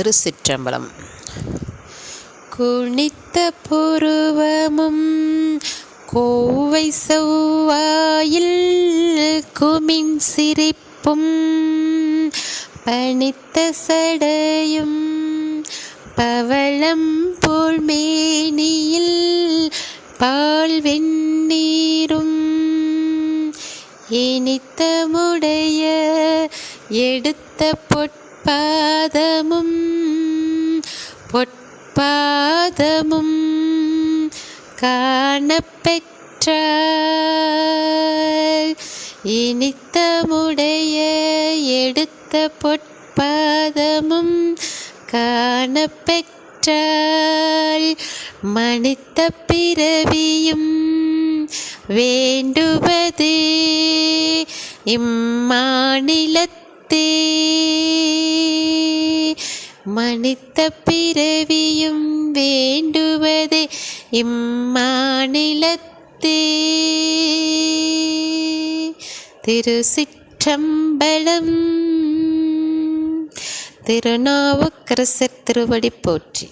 திருச்சிற்றம்பலம். குனித்த புருவமும் கோவை செவ்வாயில் குமின் சிரிப்பும் பணித்த சடையும் பவளம் போல் மேனியில் பால் வெந்நீரும் இனித்தமுடைய எடுத்த பொற்பாதமும் பொற்பாதமும் காணப்பெற்றால் இனித்தமுடைய எடுத்த பொற்பாதமும் காணப்பெற்றால் மனித பிறவியும் வேண்டுவது இம்மாநிலத்தே. மனித்த பிறவியும் வேண்டுவதே இம்மாநிலத்தே. திருசிற்றம்பலம் திருநாவுக்கரசர் திருவடி போற்றி.